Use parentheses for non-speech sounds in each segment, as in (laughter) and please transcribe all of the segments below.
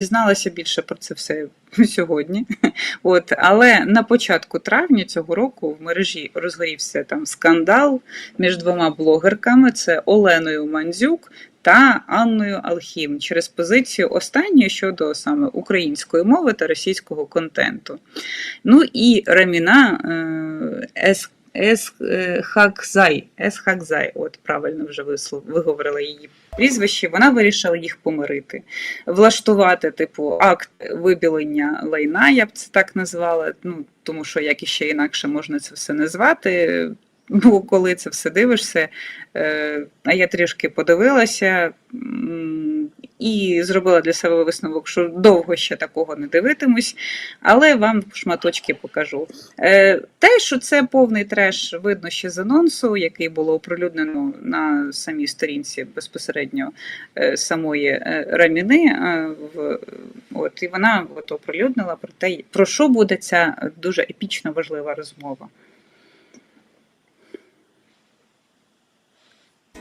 дізналася більше про це все (laughs) сьогодні. От, але на початку травня цього року в мережі розгорівся там скандал між двома блогерками: це Оленою Мандзюк та Анною Алхім через позицію останньої щодо саме української мови та російського контенту. Ну і Раміна е, Ес, Ес е, Хакзай, Ес Хакзай, от правильно вже виговорила її прізвище. Вона вирішила їх помирити, влаштувати, типу, акт вибілення лайна, я б це так назвала. Ну тому що як іще інакше можна це все назвати. Бо коли це все дивишся, е, а я трішки подивилася і зробила для себе висновок, що довго ще такого не дивитимусь, але вам шматочки покажу. Е, Те, що це повний треш, видно ще з анонсу, який було оприлюднено на самій сторінці безпосередньо е, самої е, Раміни. в- От, і вона от оприлюднила про те, про що буде ця дуже епічно важлива розмова.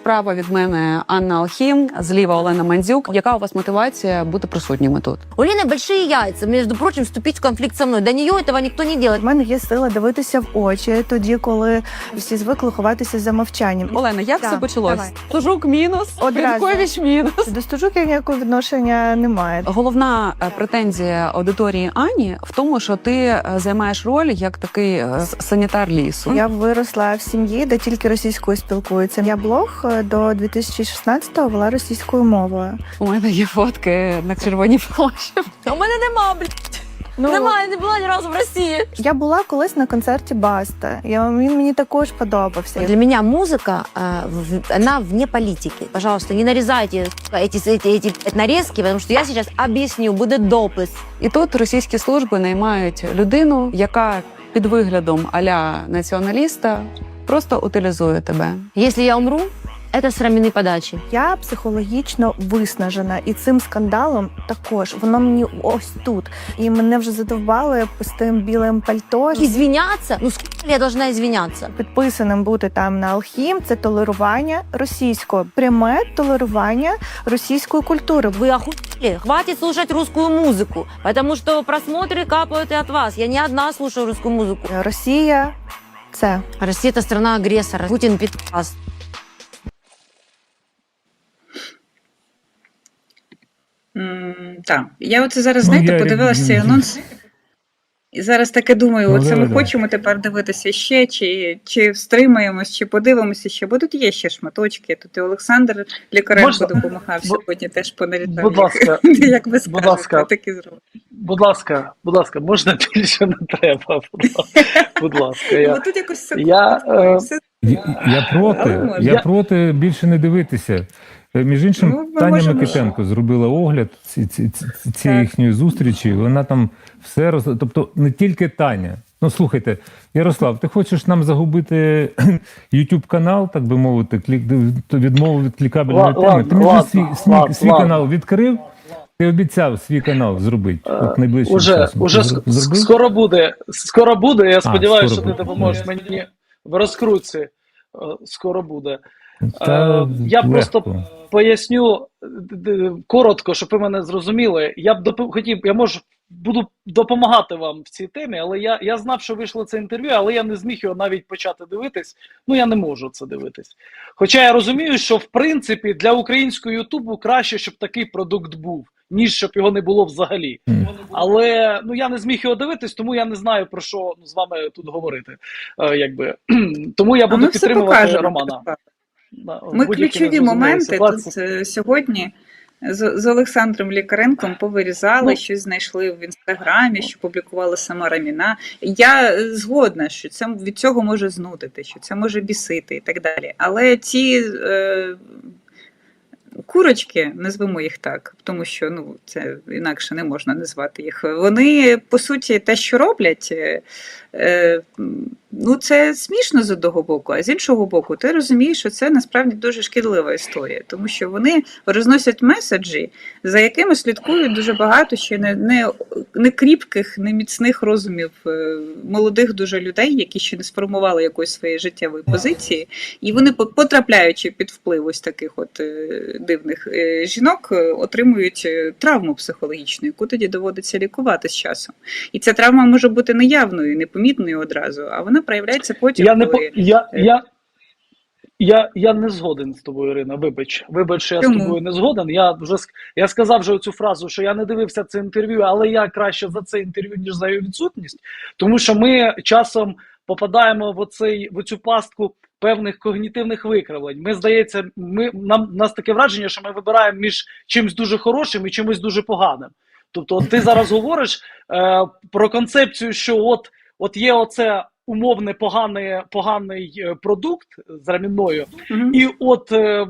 Справа від мене Анна Алхім, зліва Олена Мандзюк. Яка у вас мотивація бути присутніми тут? У Лены большие яйца, между прочим, вступить в конфликт со мной. До нее этого никто не делает. У мене є сила дивитися в очі тоді, коли всі звикли ховатися за мовчанням. Олена, як Так, все почалось? давай. Стужук мінус, Одразу. Мінус. До стужуки ніякого відношення немає. Головна е, претензія аудиторії Ані в тому, що ти е, займаєш роль як такий е, санітар лісу. Я виросла в сім'ї, де тільки російською спілкуються. Я блог до 2016-го вела російською мовою. У мене є фотки на червоній площі. У мене нема, блядь. Ну, Нема, я не була ні разу в Росії. я була колись на концерті Баста. Я, він мені також подобався. Для меня музыка, э, в- она вне политики. Пожалуйста, не нарезайте сука, эти, эти, эти блядь, нарезки, потому что я сейчас объясню, буде допис. І тут російські служби наймають людину, яка під виглядом аля націоналіста просто утилізує тебе. Если я умру, это с Раминой подачи. Я психологічно виснажена, і цим скандалом також воно мені ось тут. І мене вже задовбали з тим білим пальто. Извиняться? Ну, сколько я должна извиняться? Підписаним бути там на Алхім це толерування російського, пряме толерування російської культури. Вы охуели? Хватит слушать русскую музыку, потому что просмотры капают и от вас. Я не одна слушаю русскую музыку. Росія це Россия это страна агрессора. Путин пидорас. М, Так, я оце зараз, Ну, знаєте, я- подивилася цей анонс. І зараз таке думаю, Ну, оце давай, ми давай. хочемо тепер дивитися ще, чи, чи встримаємось, чи подивимося ще, бо тут є ще шматочки. Тут і Олександр Лікаренко Можна? допомагав Бу- сьогодні теж поналітав. Будь ласка, (laughs) як ви будь ласка. так і зробимо. будь ласка, будь ласка, можна (laughs) більше не треба. Будь ласка. Бо Я, тут якось все я, е, Я, я проти. Я проти більше не дивитися. Е, Між іншим, Ну, Таня можемо. Микитенко зробила огляд ці, ці, ці, цієї їхньої зустрічі. Вона там все роз... Тобто не тільки Таня. Ну слухайте, Ярослав, ти хочеш нам загубити (clears throat) YouTube канал, так би мовити, клік відмову від клікабельної Ла- теми. Ти мені вже ладно, свій, свій, ладно, свій ладно. канал відкрив. Ти обіцяв свій канал зробити. От найближчим Уже, часом. уже зробив? скоро буде. Скоро буде. Я сподіваюся, що ти допоможеш мені в розкрутці. Е, Скоро буде. Та Е, я легко. просто Поясню д- коротко, щоб ви мене зрозуміли. Я б доп... хотів, я можу буду допомагати вам в цій темі, але я, я знав, що вийшло це інтерв'ю, але я не зміг його навіть почати дивитись. Ну я не можу це дивитись. Хоча я розумію, що в принципі для українського Ютубу краще, щоб такий продукт був, ніж щоб його не було взагалі. Мгм. Але ну я не зміг його дивитись, тому я не знаю про що ну, з вами тут говорити. Е, якби (clears throat) тому я буду підтримувати. Романа. На- Ми ключові моменти ситуації. тут е, сьогодні з, з Олександром Лікаренком повирізали, Ну. щось знайшли в інстаграмі, що публікувала сама Раміна. Я е, згодна, що це від цього може знудити, що це може бісити і так далі. Але ці е, курочки, назвемо їх так, тому що ну це інакше не можна назвати їх. Вони по суті те, що роблять. е, е, Ну, це смішно з одного боку, а з іншого боку, ти розумієш, що це насправді дуже шкідлива історія, тому що вони розносять меседжі, за якими слідкують дуже багато ще не, не не кріпких, не міцних розумів е, молодих дуже людей, які ще не сформували якоїсь своєї життєвої позиції, і вони, потрапляючи під вплив ось таких от дивних е, жінок, е, отримують е, травму психологічну, яку тоді доводиться лікувати з часом. І ця травма може бути неявною, непомітною одразу, а вона проявляється потім. Я не по коли... я, я, я, я не згоден з тобою, Ірина. Вибач, вибач, що я Чому? з тобою не згоден. Я вже я сказав вже цю фразу, що я не дивився це інтерв'ю, але я краще за це інтерв'ю, ніж за його відсутність, тому що ми часом попадаємо в оцей в цю пастку певних когнітивних викривлень. Ми здається, ми нам нас таке враження, що ми вибираємо між чимось дуже хорошим і чимось дуже поганим. Тобто, от ти зараз говориш е, про концепцію, що от, от є оце умовне поганий, поганий е, продукт з раміною, Мгм. і от, е, е,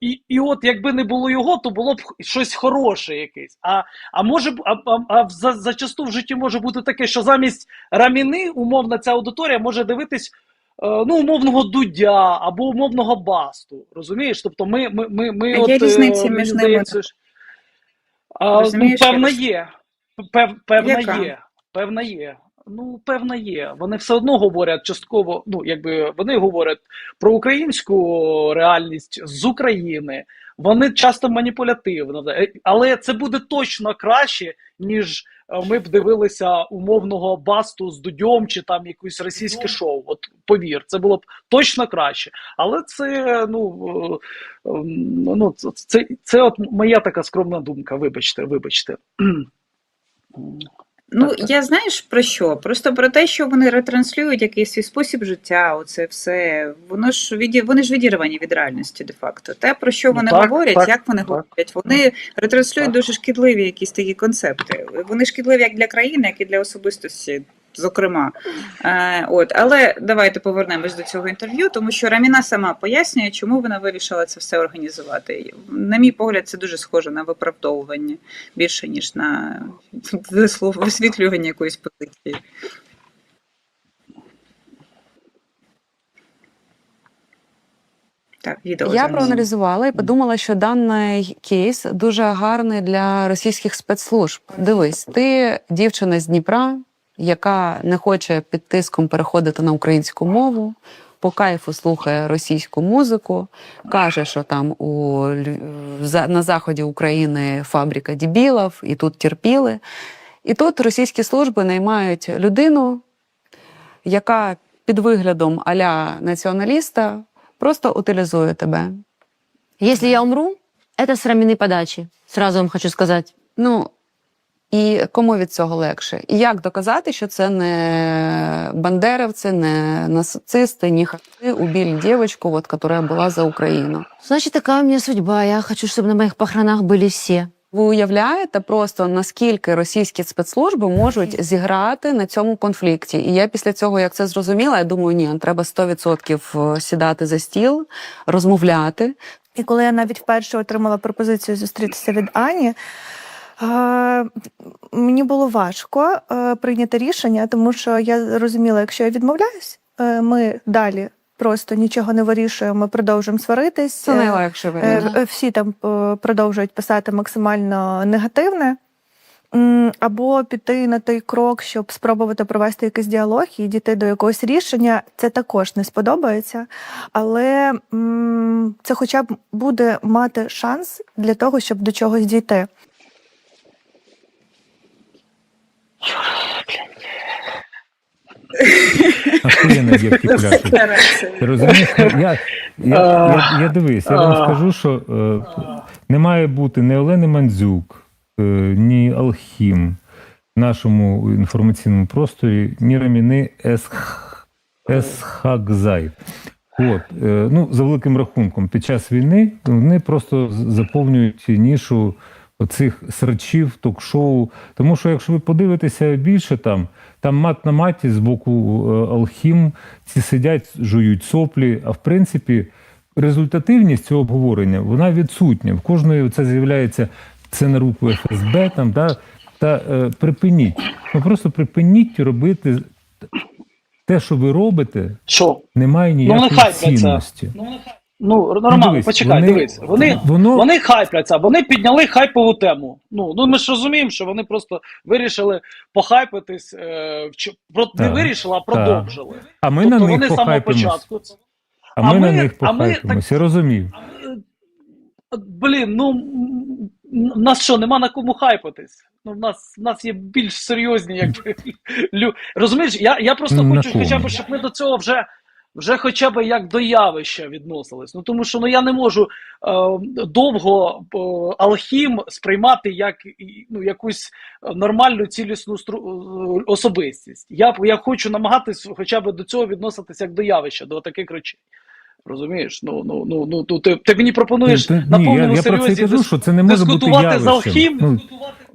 і, і от якби не було його, то було б щось хороше якесь. А, а може б- а, а, а за, зачасту в житті може бути таке, що замість раміни, умовна ця аудиторія може дивитись. Е, Ну, умовного дудя або умовного басту, розумієш? Тобто, ми, ми, ми, ми А от, є різниці різниця між ними? ну, певна є. Пев, певна Яка? є. Певна є. Ну, певна є. Вони все одно говорять частково, ну, якби вони говорять про українську реальність з України. Вони часто маніпулятивно, Е, але це буде точно краще, ніж е, ми б дивилися умовного басту з Дудьом чи там якесь російське шоу. От повір, це було б точно краще. Але це ну, е, ем, ну це, це от моя така скромна думка. Вибачте, вибачте. Ну, Так, так. я знаєш про що? Просто про те, що вони ретранслюють якийсь свій спосіб життя, оце все. Воно ж віді... вони ж відірвані від реальності, де-факто. Те, про що Ну, вони так, говорять, так, як вони так. говорять, вони ретранслюють Так. дуже шкідливі якісь такі концепти. Вони шкідливі як для країни, як і для особистості. Зокрема, е, от, але давайте повернемось до цього інтерв'ю, тому що Раміна сама пояснює, чому вона вирішила це все організувати. На мій погляд, це дуже схоже на виправдовування більше ніж на вислов- висвітлювання якоїсь позиції. Так, відео Я проаналізувала і подумала, що даний кейс дуже гарний для російських спецслужб. Дивись, ти дівчина з Дніпра, яка не хоче під тиском переходити на українську мову. По кайфу слухає російську музику, каже, що там у на заході України фабрика дебілів, і тут терпіли. І тут російські служби наймають людину, яка під виглядом аля націоналіста просто утилізує тебе. Если я умру, это с раминой подачи. Сразу вам хочу сказать. Ну і кому від цього легше? І як доказати, що це не бандерівці, не нацисти, не хати убили дівчинку, от, яка була за Україну? Значит, такая у меня судьба. Я хочу, чтобы на моих похоронах были все. Ви уявляєте просто наскільки російські спецслужби можуть зіграти на цьому конфлікті? І я після цього, як це зрозуміла, я думаю, ні, треба 100% сідати за стіл, розмовляти, І коли я навіть вперше отримала пропозицію зустрітися від Ані, е, мені було важко е, прийняти рішення, тому що я розуміла, якщо я відмовляюсь, е, ми далі просто нічого не вирішуємо, ми продовжуємо сваритись. це Е, найлегше варіант. Всі там продовжують писати максимально негативне. Або піти на той крок, щоб спробувати провести якийсь діалог і дійти до якогось рішення, це також не сподобається. Але це хоча б буде мати шанс для того, щоб до чогось дійти. Дівки пляшуть. Ти розумієш? Ну, Я, я, я, я дивись, я вам скажу, що е, не має бути ні Олени Мандзюк, е, ні Алхім в нашому інформаційному просторі, ні Раміни Есх, Есхакзай. От, е, ну, за великим рахунком, під час війни вони просто заповнюють нішу оцих срачів, ток-шоу. Тому що, якщо ви подивитеся більше там, там мат на маті з боку е, Алхім, ці сидять, жують соплі. А в принципі, результативність цього обговорення вона відсутня. В кожної це з'являється це на руку ФСБ. Там, да, та е, припиніть. Ну просто припиніть робити те, що ви робите, Що? немає Ну ніякої це. цінності. Ну, нехай. Ну, нормально, дивись, почекай, вони- дивись. Вони, воно вони хайпляться, вони підняли хайпову тему. Ну, ну ми ж розуміємо, що вони просто вирішили похайпитись, е, про, не вирішили, а продовжили. а ми тобто на вони них з самого початку. А ми а на них а ми похайпимось, я розумів. Е, Блін, ну в нас що, нема на кому хайпатись. Ну, в нас, в нас є більш серйозні, якби лю. Розумієш, я, я просто На хочу, кому? хоча б, щоб ми до цього вже, вже хоча б як до явища відносились. Ну тому що ну я не можу е, довго е, алхім сприймати як ну, якусь нормальну цілісну стру, е, особистість. Я, я хочу намагатись хоча б до цього відноситися як до явища, до таких речей. Розумієш? Ну, ну, ну, ну, ну ти, ти мені пропонуєш Ти- на повному я, я про це кажу, що це не може бути з алхім. Ну,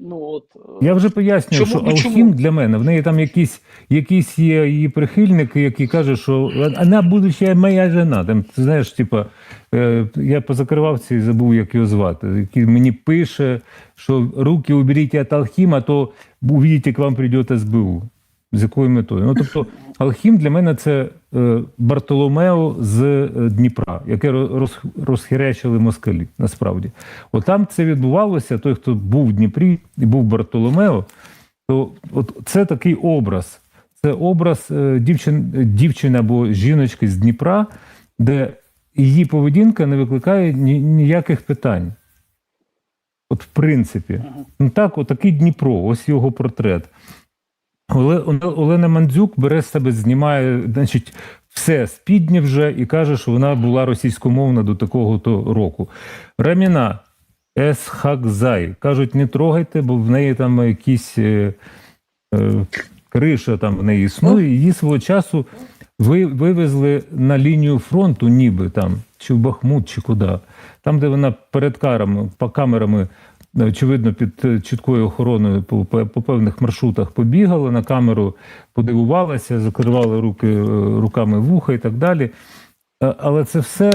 Ну, от, е, Я вже пояснюю, Чому- що ну, Алхім чому? для мене, в неї там якісь, якісь є її прихильники, які кажуть, що вона будуща моя жена. Там, ти знаєш, типа, е, я позакривав це і забув, як його звати, який мені пише, що руки уберіть від Алхіма, то увидите, як вам прийде СБУ. З якою метою? Ну, тобто, Алхім для мене це е, Бартоломео з е, Дніпра, яке роз, розхеречили москалі, насправді. От там це відбувалося, той, хто був в Дніпрі і був Бартоломео, то от це такий образ. Це образ е, дівчин, дівчини або жіночки з Дніпра, де її поведінка не викликає ні, ніяких питань. От, в принципі, ну так, отакий Дніпро, ось його портрет. Оле- Олена Мандзюк бере з себе, знімає, значить, все спіднє вже і каже, що вона була російськомовна до такого-то року. Раміна Ес Хакзай. Кажуть, не трогайте, бо в неї там якісь е, е, криша там в неї існує. Її свого часу ви, вивезли на лінію фронту, ніби там, чи в Бахмут, чи куди. Там, де вона перед карами, по камерами, очевидно, під е, чіткою охороною по, по, певних маршрутах побігала, на камеру подивувалася, закривали руки е, руками вуха і так далі. Е, Але це все,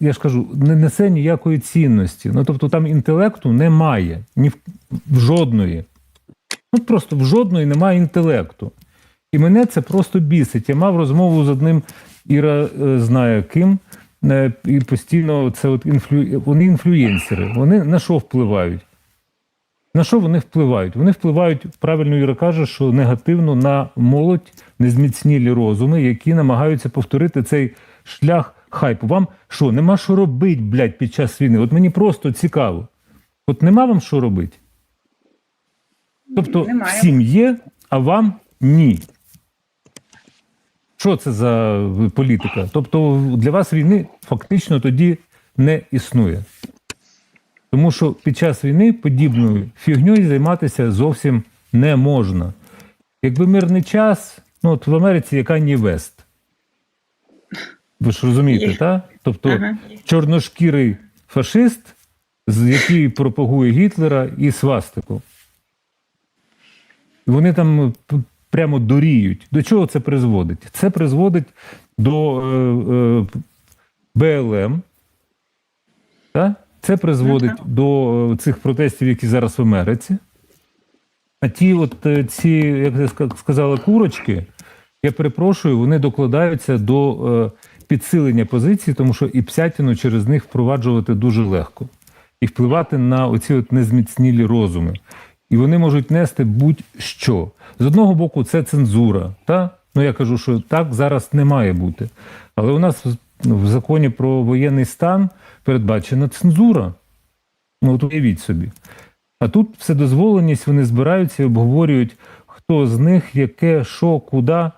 я ж кажу, не несе ніякої цінності. Ну тобто там інтелекту немає, ні в, в жодної. Ну просто в жодної немає інтелекту. І мене це просто бісить. Я мав розмову з одним Іра знає ким, і постійно це от інфлю... вони інфлюєнсери. Вони на що впливають? На що вони впливають? Вони впливають, правильно Іра каже, що негативно на молодь, незміцнілі розуми, які намагаються повторити цей шлях хайпу. Вам що, нема що робити, блядь, під час війни? От мені просто цікаво. От нема вам що робити? Тобто Немає. всім є, а вам ні. Що це за політика? Тобто для вас війни фактично тоді не існує. Тому що під час війни подібною фігньою займатися зовсім не можна. Якби мирний час, ну от в Америці яка ні Вест. Ви ж розумієте, так? Тобто Ага. чорношкірий фашист, з який пропагує Гітлера і свастику. Вони там прямо доріють. До чого це призводить? Це призводить до е, е, БЛМ. Так? Це призводить до е, цих протестів, які зараз в Америці. А ті, от е, ці, як я сказала, курочки, я перепрошую, вони докладаються до е, підсилення позицій, тому що і псятину через них впроваджувати дуже легко. І впливати на оці от незміцнілі розуми. І вони можуть нести будь-що. З одного боку, це цензура. Та? Ну я кажу, що так зараз не має бути. Але у нас в законі про воєнний стан передбачена цензура. Ну, от уявіть собі. А тут вседозволеність, вони збираються і обговорюють, хто з них, яке, що, куди.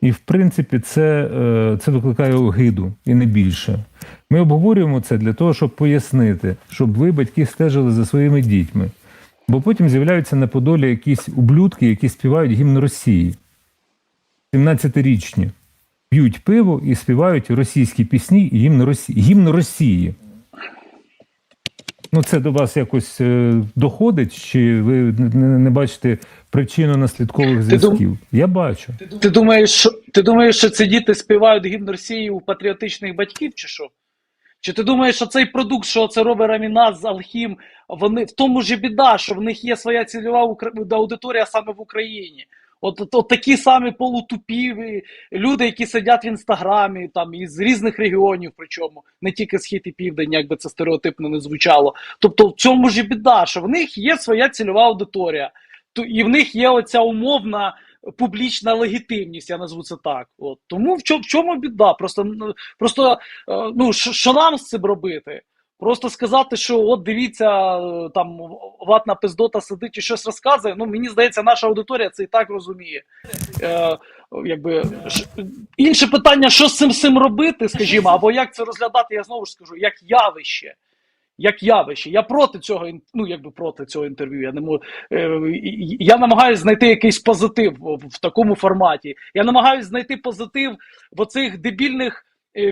І в принципі, це, е, це викликає огиду і не більше. Ми обговорюємо це для того, щоб пояснити, щоб ви, батьки, стежили за своїми дітьми. Бо потім з'являються на Подолі якісь ублюдки, які співають гімн Росії. 17-річні. П'ють пиво і співають російські пісні і гімн Росії. Ну, це до вас якось е, доходить, чи ви не, бачите причинно-наслідкових Ти дум- зв'язків? Я бачу. Ти думаєш, що, ти думаєш, що ці діти співають гімн Росії у патріотичних батьків, чи що? Чи ти думаєш, що цей продукт, що це робить Раміназ, Алхім, вони в тому ж біда, що в них є своя цільова аудиторія саме в Україні. От, от, от такі самі полутупі люди, які сидять в інстаграмі, там із різних регіонів, причому не тільки схід і південь, як би це стереотипно не звучало. Тобто, в цьому ж і біда, що в них є своя цільова аудиторія, то і в них є оця умовна публічна легітимність, я назву це так. От тому в чому, в чому біда? Просто просто е, ну що нам з цим робити? Просто сказати, що от дивіться, е, там ватна пиздота сидить і щось розказує. Ну мені здається, наша аудиторія це і так розуміє. Е, якби ш- інше питання, що з цим всім робити, скажімо, або як це розглядати, я знову ж скажу, як явище. Як явище, я проти цього ну якби проти цього інтерв'ю. Я не можу. Е, я намагаюся знайти якийсь позитив в, такому форматі. Я намагаюся знайти позитив в оцих дебільних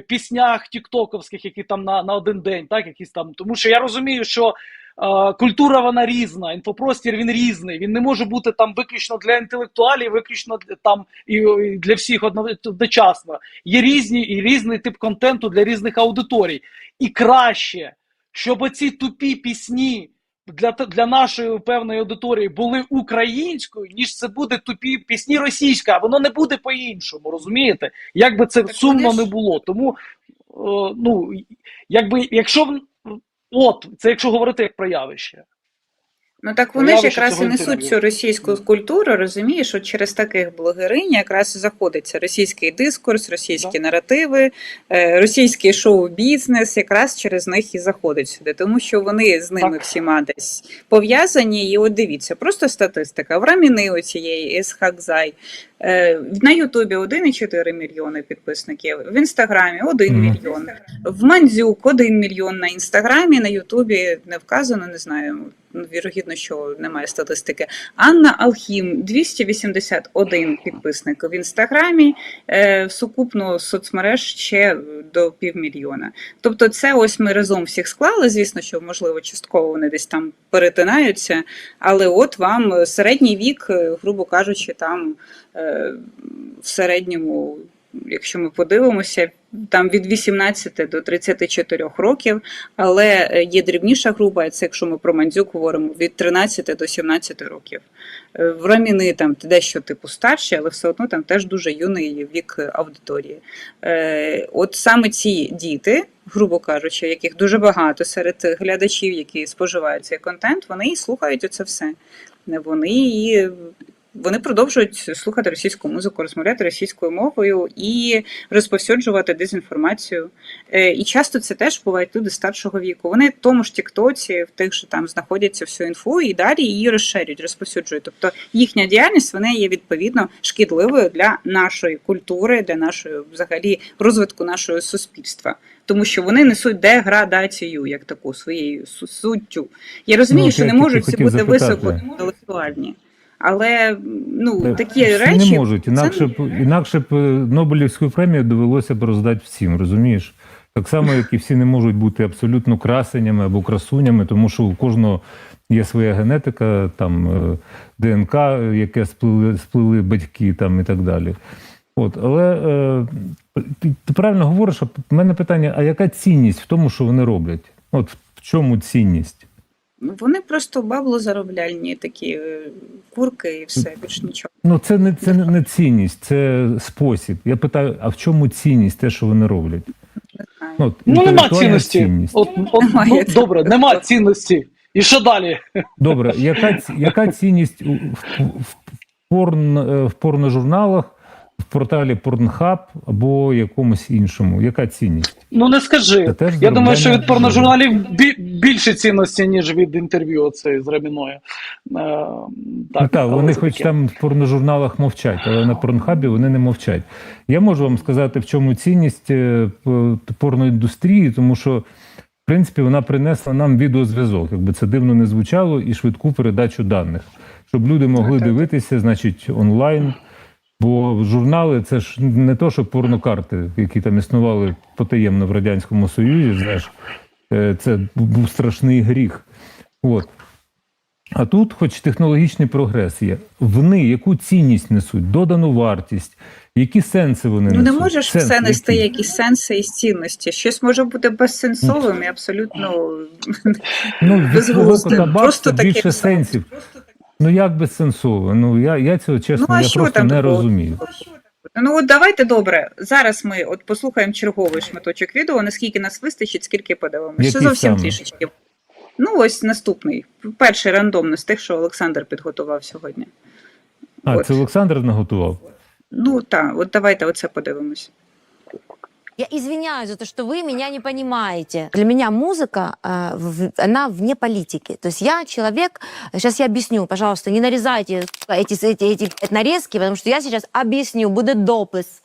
піснях тіктоковських, які там на, на один день, так якісь там. Тому що я розумію, що е, культура вона різна, інфопростір він різний. Він не може бути там виключно для інтелектуалів, виключно там і, і для всіх одночасно. Є різні і різний тип контенту для різних аудиторій. І краще, щоб оці тупі пісні. Для, для нашої певної аудиторії були українською, ніж це буде тупі пісні російська, а воно не буде по-іншому, розумієте? Як би це Так сумно не було. Тому, е, ну, якби, якщо от, це якщо говорити як про явище. Ну так вони ж якраз і несуть цю російську культуру, розумієш, от через таких блогеринь якраз і заходиться російський дискурс, російські наративи, е, російський шоу-бізнес, якраз через них і заходить сюди, тому що вони з ними Так. всіма десь пов'язані. І от дивіться, просто статистика. В Раміни у цієї Е, На Ютубі 1,4 мільйони підписників, в Інстаграмі 1 Мгм. мільйон, в Мандзюк 1 мільйон на Інстаграмі, на Ютубі не вказано, не знаю. Вірогідно, що немає статистики. Анна Алхім 281 підписник в інстаграмі, е, сукупно соцмереж ще до півмільйона. Тобто, це ось ми разом всіх склали. Звісно, що можливо частково вони десь там перетинаються, але от вам середній вік, е, грубо кажучи, там е, в середньому, якщо ми подивимося, там від 18 до 34 років, але е, є дрібніша група, це якщо ми про мандзюк говоримо, від 13 до 17 років. Е, В раміни там дещо типу старші, але все одно там теж дуже юний вік аудиторії. Е, От саме ці діти, грубо кажучи, яких дуже багато серед глядачів, які споживають цей контент, вони і слухають оце все. Вони і вони продовжують слухати російську музику, розмовляти російською мовою і розповсюджувати дезінформацію. Е, І часто це теж бувають люди старшого віку. Вони в тому ж Тіктоці, в тих, що там знаходяться всю інфу, і далі її розширюють, розповсюджують. Тобто їхня діяльність вона є відповідно шкідливою для нашої культури, для нашої взагалі розвитку нашого суспільства. Тому що вони несуть деградацію як таку своєю суттю. Я розумію, Ну, що не можуть всі бути запитати. високо інтелектуальні. Але ну Е, такі всі речі не можуть, інакше б інакше б е, Нобелівську премію довелося б роздати всім, розумієш? Так само, як і всі не можуть бути абсолютно красенями або красунями, тому що у кожного є своя генетика, там е, ДНК, яке сплили, сплили батьки там і так далі. От, але е, ти, ти правильно говориш, а в мене питання: а яка цінність в тому, що вони роблять? От в чому цінність? Вони просто бабло заробляльні, такі е, курки і все, більш нічого. Ну, це не це не- цінність, це спосіб. Я питаю, а в чому цінність, те, що вони роблять? Не знаю. Ну, Ну нема цінності. цінність. От, от, Немає ну, добре, нема цінності. І що далі? Добре, яка, ц- яка цінність у, в, в, порн, е, в порножурналах, в порталі Pornhub або якомусь іншому? Яка цінність? Ну не скажи. Це Я думаю, що від порножурналів більше цінності, ніж від інтерв'ю оцеї з Раміною. Е, ну, так, так, вони хоч таке. там в порножурналах мовчать, але на порнхабі вони не мовчать. Я можу вам сказати, в чому цінність е, порноіндустрії, тому що. В принципі, вона принесла нам відеозв'язок, якби це дивно не звучало, і швидку передачу даних, щоб люди могли Так, так. дивитися, значить, онлайн. Бо журнали це ж не то, що порнокарти, які там існували потаємно в Радянському Союзі, знаєш, е, це був страшний гріх. От. А тут, хоч технологічний прогрес є, вони яку цінність несуть, додану вартість, які сенси вони несуть? Ну не можеш Сенс все нести який? якісь сенси і цінності. Щось може бути безсенсовим і абсолютно Ну, безглуздим. Просто більше все. сенсів. Ну як безсенсово? Ну я, я цього чесно, Ну, я що просто там не такого? розумію. Ну от давайте добре. Зараз ми от послухаємо черговий шматочок відео, наскільки нас вистачить, скільки подивимося. Ще зовсім саме? трішечки. Ну, ось наступний. Перший рандомно з тих, що Олександр підготував сьогодні. А, От. це Олександр наготував? Ну так, от давайте оце подивимось. Я извиняюсь за то, что вы меня не понимаете. Для меня музыка, в- она вне политики. То есть я человек, сейчас я объясню, пожалуйста, не нарезайте эти, эти, эти нарезки, потому что я сейчас объясню, будет допис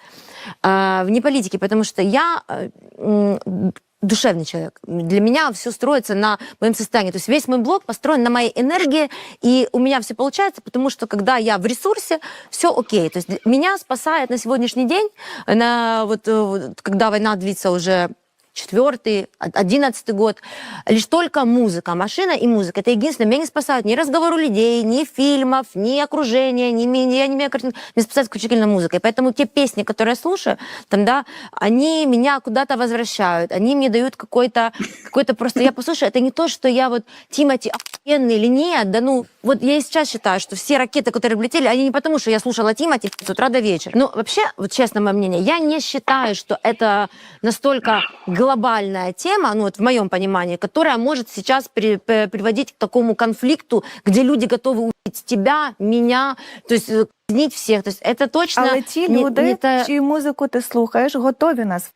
э, вне политики, потому что я э, душевный человек. Для меня все строится на моем состоянии. То есть весь мой блог построен на моей энергии, и у меня все получается, потому что когда я в ресурсе, все окей. То есть для- меня спасает на сегодняшний день, на, вот, э, вот, когда война длится уже четвертый, од- одиннадцатый год, лишь только музыка, машина и музыка. Это единственное. Меня не спасают ни разговору людей, ни фильмов, ни окружения, ни, ми- я не имею картин. Меня спасает исключительно музыка. И поэтому те песни, которые я слушаю, там, да, они меня куда-то возвращают, они мне дают какой-то, какой-то просто, я послушаю, это не то, что я вот Тимати охуенный или нет, да ну, вот я и сейчас считаю, что все ракеты, которые влетели, они не потому, что я слушала Тимати с утра до вечера. Ну, вообще, вот честно мое мнение, я не считаю, что это настолько глобальная тема, ну вот в моем понимании, которая может сейчас при- п- приводить к такому конфликту, где люди готовы убить тебя, меня, то есть э, казнить всех. То есть это точно Але ті не- люди, не та- чию музику ти слухаєш, готові нас вбити.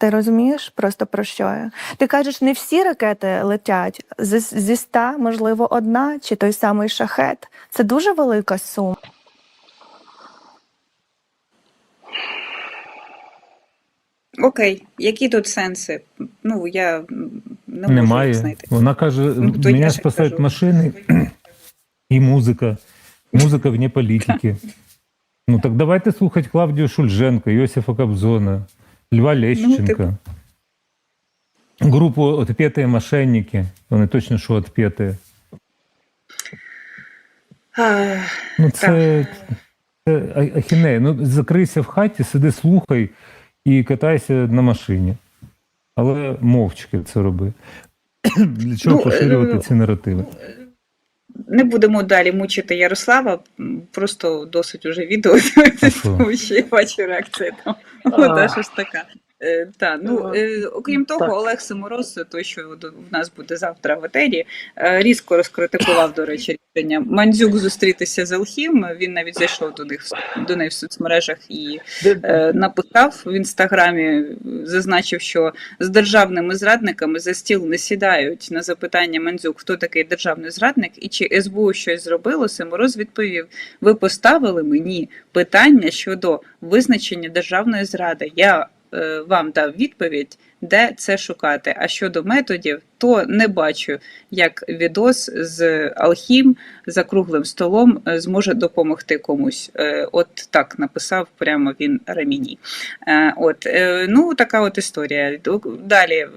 Ти розумієш просто про що я? Ти кажеш, не всі ракети летять. Зі, зі ста, можливо, одна чи той самий шахет. Це дуже велика сума. Окей, які тут сенси? Ну, я не можу Немає. їх знайти. Вона каже: Ну, мене спасають кажу. машини і музика. Музика вне політики. Ну так давайте слухати Клавдію Шульженко, Йосифа Кобзона, Льва Лещенка. типу. Групу «Отпетые мошенники». Вони точно що «Отпетые». Ну, це, це ахінея. Ну, закрийся в хаті, сиди, слухай і катайся на машині. Але мовчки це роби. Для чого Ну, поширювати е, ці наративи? Не будемо далі мучити Ярослава, просто досить уже відео (laughs) тому що я бачу реакцію там. Та що ж така. Е, та, ну, е, окрім того, Так. Олег Симороз, той, що в нас буде завтра в етері, е, різко розкритикував, до речі, рішення Мандзюк зустрітися з Алхім. Він навіть зайшов до них до неї в соцмережах і е, написав в інстаграмі, е, зазначив, що з державними зрадниками за стіл не сідають на запитання Мандзюк, хто такий державний зрадник, і чи СБУ щось зробило. Симороз відповів: Ви поставили мені питання щодо визначення державної зради. Я е, вам дав відповідь. Де це шукати? А щодо методів, то не бачу, як відос з Алхім за круглим столом е, зможе допомогти комусь. Е, От так написав прямо він Раміні. Е, От е, ну така от історія. Далі.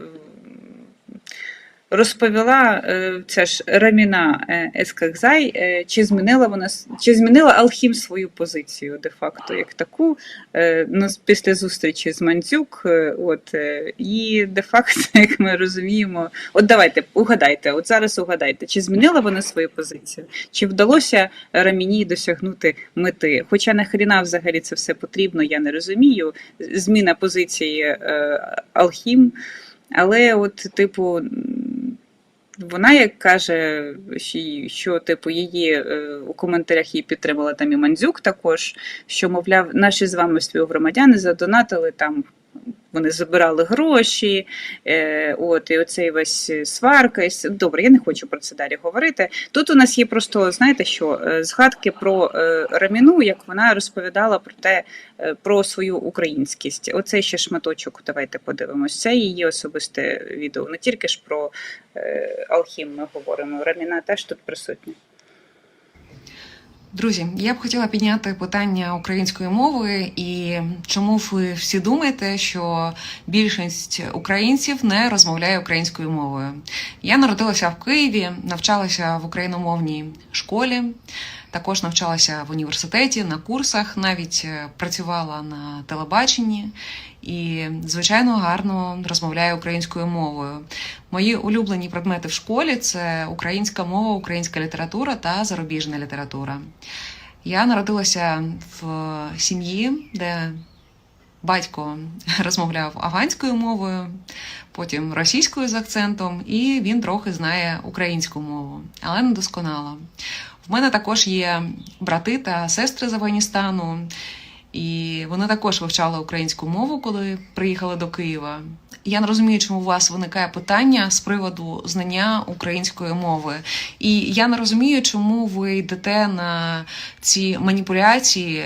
Розповіла е, ця ж Раміна е, Ескакзай, е, чи змінила вона чи змінила Алхім свою позицію де-факто як таку е, ну, після зустрічі з Мандзюк. От і де-факто, (laughs) як ми розуміємо, от давайте угадайте, от зараз угадайте, чи змінила вона свою позицію, чи вдалося Раміні досягнути мети? Хоча нахріна взагалі це все потрібно, я не розумію. Зміна позиції Алхім. Але, от, типу, вона як каже, що, типу, її е, у коментарях її підтримала там і Мандзюк також, що, мовляв, наші з вами співгромадяни задонатили там. Вони забирали гроші, е, от і оцей весь сварка. Добре, я не хочу про це далі говорити. Тут у нас є просто, знаєте, що е, згадки про е, Раміну, як вона розповідала про те, е, про свою українськість. Оцей ще шматочок. Давайте подивимось. Це її особисте відео. Не тільки ж про е, Алхім ми говоримо. Раміна теж тут присутня. Друзі, я б хотіла підняти питання української мови і чому ви всі думаєте, що більшість українців не розмовляє українською мовою. Я народилася в Києві, навчалася в україномовній школі. також навчалася в університеті на курсах, навіть е, працювала на телебаченні і, звичайно, гарно розмовляю українською мовою. Мої улюблені предмети в школі це українська мова, українська література та зарубіжна література. Я народилася в сім'ї, де батько розмовляв афганською мовою, потім російською з акцентом, і він трохи знає українську мову, але не досконало. В мене також є брати та сестри з Афганістану, і вони також вивчали українську мову, коли приїхали до Києва. Я не розумію, чому у вас виникає питання з приводу знання української мови. І я не розумію, чому ви йдете на ці маніпуляції,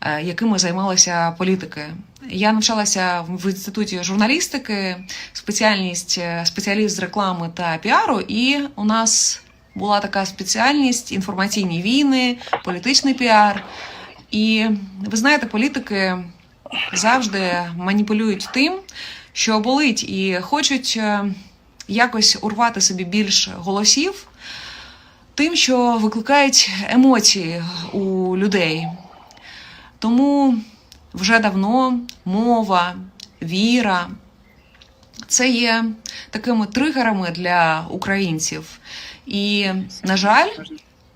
е, якими займалися політики. Я навчалася в інституті журналістики, спеціальність е, спеціаліст з реклами та піару, і у нас була така спеціальність інформаційні війни, політичний піар. І ви знаєте, політики завжди маніпулюють тим, що болить, і хочуть е, якось урвати собі більш голосів тим, що викликають емоції у людей. Тому вже давно мова, віра це є такими тригерами для українців. І, на жаль,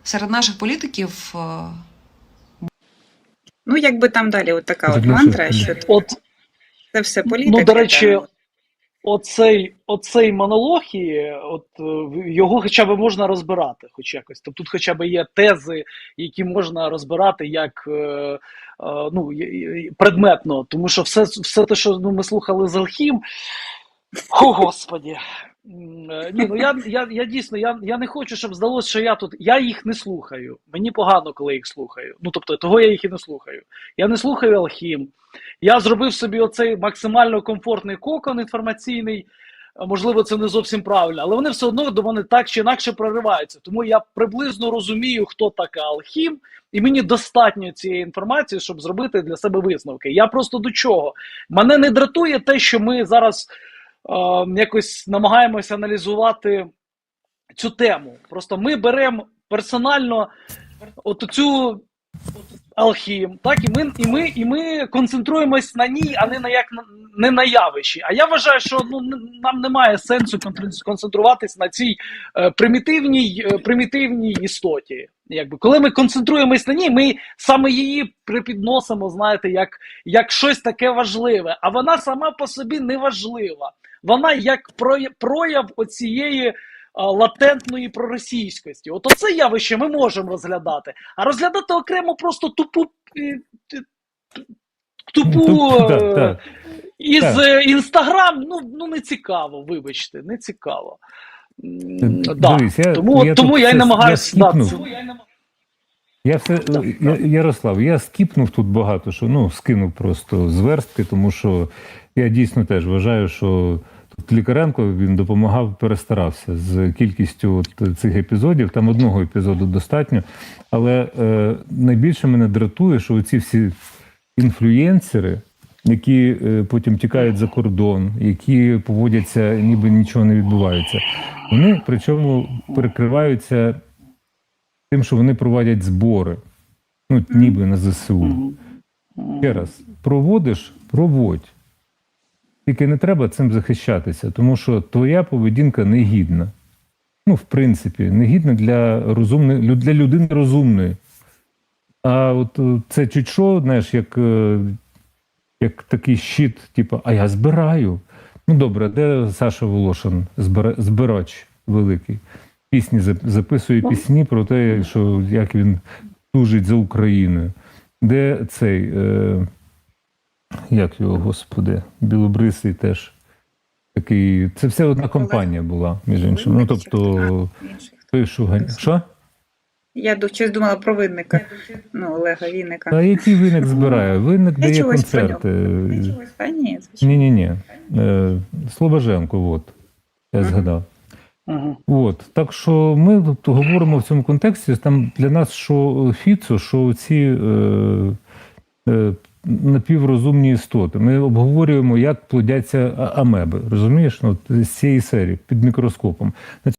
серед наших політиків е, Ну, якби там далі от така от мантра, що От це все політика. Ну, до речі, та- оцей, оцей монолог, і, от е, його хоча б можна розбирати, хоч якось. Тобто тут хоча б є тези, які можна розбирати як е, е, ну, предметно, тому що все, все те, що ну, ми слухали з Алхім, о, господі. Е, Ні, ну я, я, я дійсно я, я не хочу, щоб здалося, що я тут. Я їх не слухаю. Мені погано, коли їх слухаю. Ну тобто, того я їх і не слухаю. Я не слухаю Алхім. Я зробив собі оцей максимально комфортний кокон інформаційний. Е, Можливо, це не зовсім правильно, але вони все одно до мене так чи інакше прориваються. Тому я приблизно розумію, хто така Алхім, і мені достатньо цієї інформації, щоб зробити для себе висновки. Я просто до чого? Мене не дратує те, що ми зараз якось намагаємося аналізувати цю тему. Просто ми беремо персонально от цю алхім, так і ми, і ми, і ми концентруємось на ній, а не на як не на явищі. А я вважаю, що ну нам немає сенсу концентруватись на цій е, примітивній, е, примітивній істоті. Якби коли ми концентруємось на ній, ми саме її припідносимо, знаєте, як, як щось таке важливе. А вона сама по собі не важлива. Вона як прояв оцієї латентної проросійськості. От оце явище ми можемо розглядати. А розглядати окремо просто тупу. е, Тупу Ну, так, е, із е, інстаграм, ну, ну не цікаво, вибачте, не цікаво. Е, Да. дивись, я- тому я тому я й намагаюся. тому я. Все я, Ярослав, я скіпнув тут багато, що ну скинув просто зверстки, тому що я дійсно теж вважаю, що тут Лікаренко він допомагав, перестарався з кількістю от цих епізодів. Там одного епізоду достатньо. Але е, найбільше мене дратує, що ці всі інфлюєнсери, які е, потім тікають за кордон, які поводяться, ніби нічого не відбувається, вони причому перекриваються тим, що вони проводять збори, ну, ніби на ЗСУ. Ще раз, проводиш, проводь. Тільки не треба цим захищатися, тому що твоя поведінка негідна. Ну, в принципі, негідна для розумної, для людини розумної. А от е, це чуть що, знаєш, як, е, як такий щит, типу, а я збираю. Ну добре, де Саша Волошин, збирач великий? Пісні записує пісні про те, що як він тужить за Україною. Де цей, е, як його, господи, Білобрисий теж такий. Це все одна компанія була, між іншим. Ну, тобто, той, що Що? Я щось думала про винника. Ну, Олега Вінника. А який виник збирає? Виник дає концерти. Ні. Ні, ні, ні. Слобоженко, от. Я згадав. Мгм. От так що ми тут говоримо в цьому контексті. Там для нас що Фіцо, що ці е, е, напіврозумні істоти. Ми обговорюємо, як плодяться амеби. Розумієш? Ну, з цієї серії під мікроскопом.